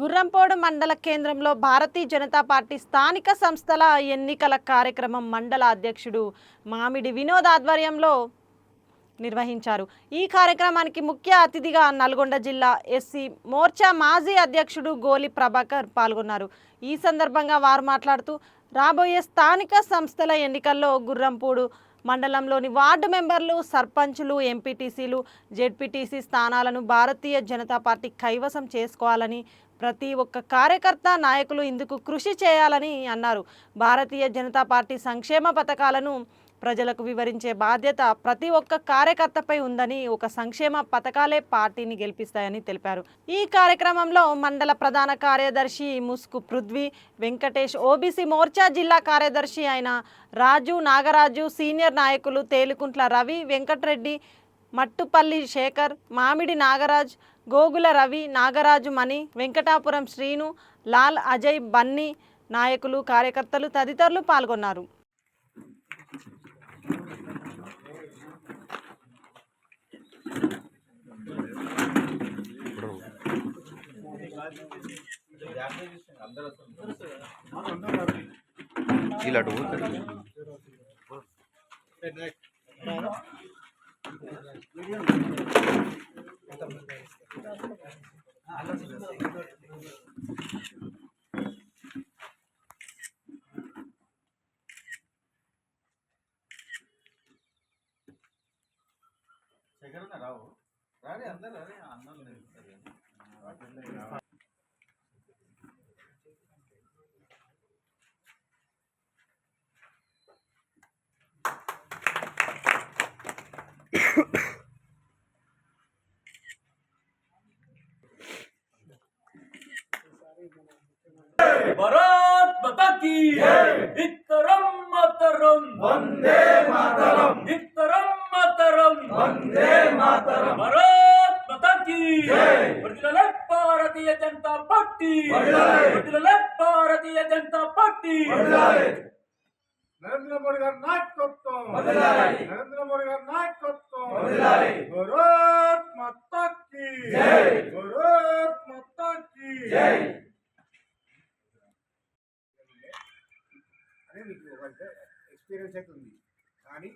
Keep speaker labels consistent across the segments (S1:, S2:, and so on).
S1: గుర్రంపోడు మండల కేంద్రంలో భారతీయ జనతా పార్టీ స్థానిక సంస్థల ఎన్నికల కార్యక్రమం మండల అధ్యక్షుడు మామిడి వినోద్ ఆధ్వర్యంలో నిర్వహించారు. ఈ కార్యక్రమానికి ముఖ్య అతిథిగా నల్గొండ జిల్లా ఎస్సీ మోర్చా మాజీ అధ్యక్షుడు గోలి ప్రభాకర్ పాల్గొన్నారు. ఈ సందర్భంగా వారు మాట్లాడుతూ రాబోయే స్థానిక సంస్థల ఎన్నికల్లో గుర్రంపూడు మండలంలోని వార్డు మెంబర్లు సర్పంచులు ఎంపీటీసీలు జెడ్పీటీసీ స్థానాలను భారతీయ జనతా పార్టీ కైవసం చేసుకోవాలని ప్రతి ఒక్క కార్యకర్త నాయకులు ఇందుకు కృషి చేయాలని అన్నారు. భారతీయ జనతా పార్టీ సంక్షేమ పథకాలను ప్రజలకు వివరించే బాధ్యత ప్రతి ఒక్క కార్యకర్తపై ఉందని ఒక సంక్షేమ పథకాలే పార్టీని గెలిపిస్తాయని తెలిపారు. ఈ కార్యక్రమంలో మండల ప్రధాన కార్యదర్శి ముస్కు పృథ్వీ వెంకటేష్ ఓబీసీ మోర్చా జిల్లా కార్యదర్శి అయిన రాజు నాగరాజు సీనియర్ నాయకులు తేలికుంట్ల రవి వెంకటరెడ్డి మట్టుపల్లి శేఖర్ మామిడి నాగరాజ్ గోగుల రవి నాగరాజు మణి వెంకటాపురం శ్రీను లాల్ అజయ్ బన్నీ నాయకులు కార్యకర్తలు తదితరులు పాల్గొన్నారు.
S2: ఇలా అటు పోతుంది.
S3: రావు రాని అందరు అరే అన్నం లేదు
S4: భారత్ మాతా కీ ఇత్తరం మాతరం వందే మాతరం ఇత్తరం మాతరం వందే మాతరం. భారత్ మాతా కీ వర్ధిల్లాలి భారతీయ జనతా పార్టీ. వర్ధిల్లాలి. భారతీయ జనతా పార్టీ.
S3: నరేంద్ర మోడీ గారి నాయకత్వం. నరేంద్ర మోడీ గారి నాయకత్వం. భారత్ మాతా కీ
S4: జై.
S3: భారత్ మాతా కీ
S4: జై.
S3: అని మీకు ఒక ఎక్స్పీరియన్స్ అయితే ఉంది కానీ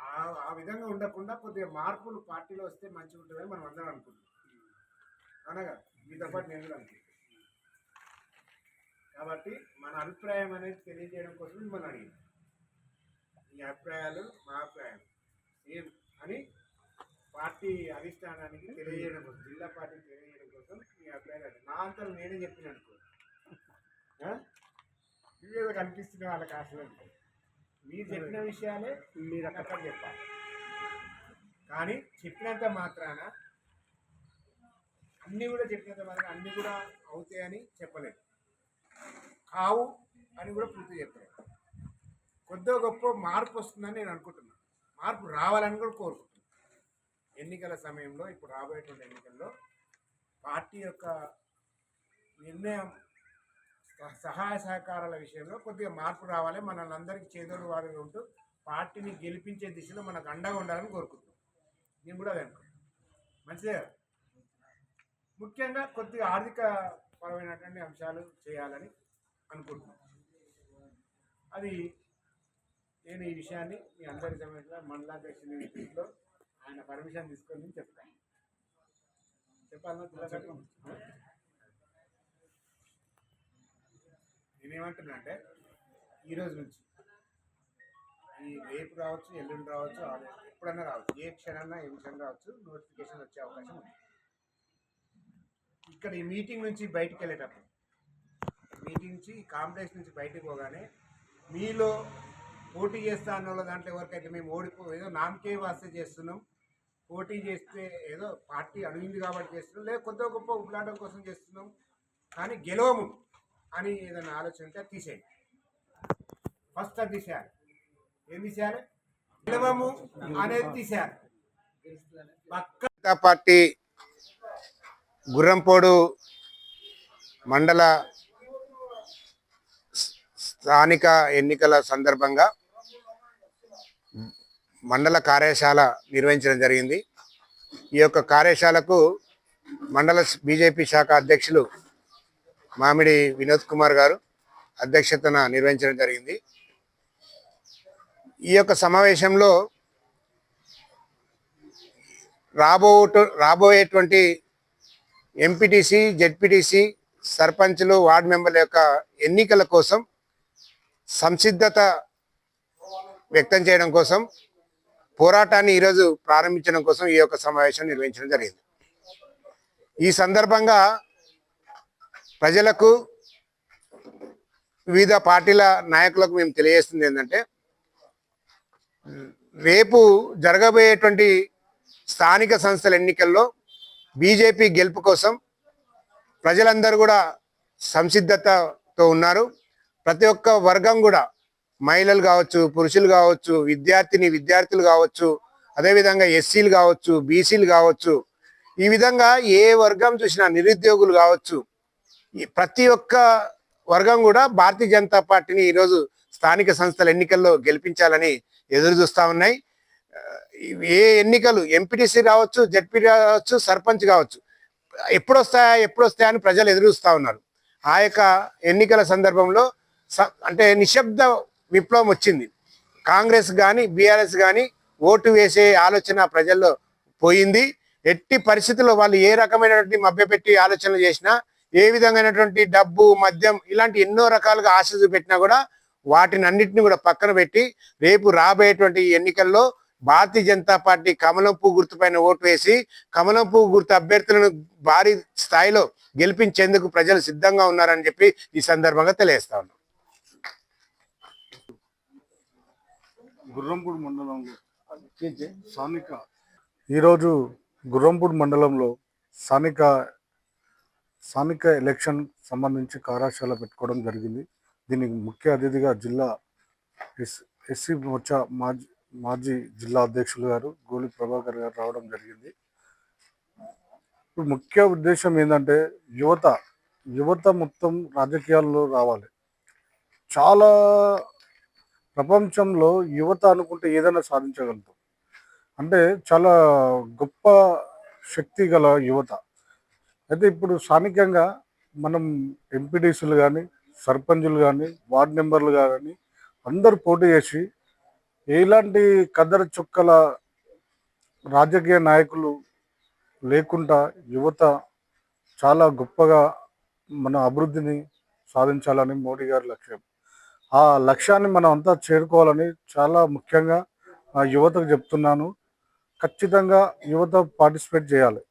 S3: ఆ- ఆ విధంగా ఉండకుండా కొద్దిగా మార్పులు పార్టీలో వస్తే మంచిగా ఉంటుందని మనం అందరం అనుకుంటున్నాం. అనగా మీతో పాటు నేను కూడా అనుకుంటున్నాను. కాబట్టి మన అభిప్రాయం అనేది తెలియజేయడం కోసం మిమ్మల్ని అడిగింది. మీ అభిప్రాయాలు మా అభిప్రాయం ఏం అని పార్టీ అధిష్టానానికి తెలియజేయడం కోసం జిల్లా పార్టీకి తెలియజేయడం కోసం మీ అభిప్రాయాలు. నా అంతా నేనే చెప్పిన అనుకో? ఇవేదో కనిపిస్తున్న వాళ్ళకి అసలు మీరు చెప్పిన విషయాలే మీరు అక్కడ చెప్పాలి. కానీ చెప్పినంత మాత్రాన అన్నీ కూడా చెప్పినంత మాత్రాన అన్నీ కూడా అవుతాయని చెప్పలేదు. కావు అని కూడా పూర్తి చెప్పలేదు. కొద్దిగా గొప్ప మార్పు వస్తుందని నేను అనుకుంటున్నాను మార్పు రావాలని కూడా కోరుకుంటున్నాను ఎన్నికల సమయంలో ఇప్పుడు రాబోయేటువంటి ఎన్నికల్లో పార్టీ యొక్క నిర్ణయం సహాయ సహకారాల విషయంలో కొద్దిగా మార్పు రావాలి. మనల్ని అందరికీ చేదోడు వారిగా ఉంటూ పార్టీని గెలిపించే దిశలో మనకు అండగా ఉండాలని కోరుకుంటున్నాం. నేను కూడా అదే అనుకుంటున్నాను మంచిదే ముఖ్యంగా కొద్దిగా ఆర్థిక పరమైనటువంటి అంశాలు చేయాలని అనుకుంటున్నాను అది నేను ఈ విషయాన్ని మీ అందరి సమయంలో మండలాధ్యక్షుని మీటింగ్లో ఆయన పర్మిషన్ తీసుకొని చెప్తాను. చెప్పాలన్నా జిల్లా నేనేమంటున్నా అంటే ఈరోజు నుంచి ఈ రేపు రావచ్చు ఎల్లుండి రావచ్చు ఎప్పుడన్నా రావచ్చు. ఏ క్షణన్నా ఏ క్షణం రావచ్చు నోటిఫికేషన్ వచ్చే అవకాశం ఉంది. ఇక్కడ ఈ మీటింగ్ నుంచి బయటికి వెళ్ళేటప్పుడు మీటింగ్ నుంచి కాంప్లెక్స్ నుంచి బయటికి పోగానే మీలో పోటీ చేస్తా అన్న వాళ్ళ దాంట్లో ఎవరికైతే మేము ఓడిపో ఏదో నామకే వాస్తే చేస్తున్నాం పోటీ చేస్తే ఏదో పార్టీ అడిగింది కాబట్టి చేస్తున్నాం లేదా కొద్ది గొప్ప ఉట్లాటం కోసం చేస్తున్నాం కానీ గెలవము అని ఏదైనా ఆలోచన ఉంటే తీసేయండి. ఫస్ట్ అది తీసేయాలి. ఏం అనేది పక్క పార్టీ గుర్రంపోడు మండల స్థానిక ఎన్నికల సందర్భంగా మండల కార్యశాల నిర్వహించడం జరిగింది. ఈ యొక్క కార్యశాలకు మండల బీజేపీ శాఖ అధ్యక్షులు మామిడి వినోద్ కుమార్ గారు అధ్యక్షతన నిర్వహించడం జరిగింది. ఈ యొక్క సమావేశంలో రాబో రాబోయేటువంటి ఎంపీటీసీ జెడ్పీటీసీ సర్పంచ్లు వార్డు మెంబర్ల యొక్క ఎన్నికల కోసం సంసిద్ధత వ్యక్తం చేయడం కోసం పోరాటాన్ని ఈరోజు ప్రారంభించడం కోసం ఈ యొక్క సమావేశం నిర్వహించడం జరిగింది. ఈ సందర్భంగా ప్రజలకు వివిధ పార్టీల నాయకులకు మేము తెలియజేస్తుంది ఏంటంటే రేపు జరగబోయేటువంటి స్థానిక సంస్థల ఎన్నికల్లో బీజేపీ గెలుపు కోసం ప్రజలందరూ కూడా సంసిద్ధతతో ఉన్నారు. ప్రతి ఒక్క వర్గం కూడా మహిళలు కావచ్చు పురుషులు కావచ్చు విద్యార్థిని విద్యార్థులు కావచ్చు అదేవిధంగా ఎస్సీలు కావచ్చు బీసీలు కావచ్చు ఈ విధంగా ఏ వర్గం చూసినా నిరుద్యోగులు కావచ్చు ప్రతి ఒక్క వర్గం కూడా భారతీయ జనతా పార్టీని ఈరోజు స్థానిక సంస్థల ఎన్నికల్లో గెలిపించాలని ఎదురు చూస్తా ఉన్నాయి. ఏ ఎన్నికలు ఎంపీటీసీ రావచ్చు జడ్పీ రావచ్చు సర్పంచ్ కావచ్చు ఎప్పుడు వస్తాయా ఎప్పుడు వస్తాయా అని ప్రజలు ఎదురు చూస్తూ ఉన్నారు. ఆ యొక్క ఎన్నికల సందర్భంలో స- అంటే నిశ్శబ్ద విప్లవం వచ్చింది. కాంగ్రెస్ కానీ బీఆర్ఎస్ కానీ ఓటు వేసే ఆలోచన ప్రజల్లో పోయింది. ఎట్టి పరిస్థితుల్లో వాళ్ళు ఏ రకమైనటువంటి మభ్యపెట్టి ఆలోచనలు చేసినా ఏ విధమైనటువంటి డబ్బు మద్యం ఇలాంటి ఎన్నో రకాలుగా ఆశ చూపెట్టినా కూడా వాటిని అన్నిటిని కూడా పక్కన పెట్టి రేపు రాబోయేటువంటి ఎన్నికల్లో భారతీయ జనతా పార్టీ కమలం పువ్వు గుర్తుపైన ఓటు వేసి కమలం పువ్వు గుర్తు అభ్యర్థులను భారీ స్థాయిలో గెలిపించేందుకు ప్రజలు సిద్ధంగా ఉన్నారని చెప్పి ఈ సందర్భంగా తెలియజేస్తా ఉన్నాం.
S2: గుర్రంపూడి మండలంలో స్థానిక ఈరోజు గుర్రంపూడి మండలంలో స్థానిక స్థానిక ఎలక్షన్ సంబంధించి కార్యశాల పెట్టుకోవడం జరిగింది. దీనికి ముఖ్య అతిథిగా జిల్లా ఎస్ ఎస్సీ మోర్చా మాజీ మాజీ జిల్లా అధ్యక్షులు గారు గోలి ప్రభాకర్ గారు రావడం జరిగింది. ఇప్పుడు ముఖ్య ఉద్దేశం ఏంటంటే యువత యువత మొత్తం రాజకీయాల్లో రావాలి. చాలా ప్రపంచంలో యువత అనుకుంటే ఏదైనా సాధించగలుగుతాం. అంటే చాలా గొప్ప శక్తి గల యువత. అయితే ఇప్పుడు స్థానికంగా మనం ఎంపీడీసీలు కానీ సర్పంచులు కానీ వార్డు మెంబర్లు కానీ అందరు పోటీ చేసి ఎలాంటి కదర చుక్కల రాజకీయ నాయకులు లేకుండా యువత చాలా గొప్పగా మన అభివృద్ధిని సాధించాలని మోడీ గారి లక్ష్యం. ఆ లక్ష్యాన్ని మనం అంతా చేరుకోవాలని చాలా ముఖ్యంగా నా యువతకు చెప్తున్నాను. ఖచ్చితంగా యువత పార్టిసిపేట్ చేయాలి.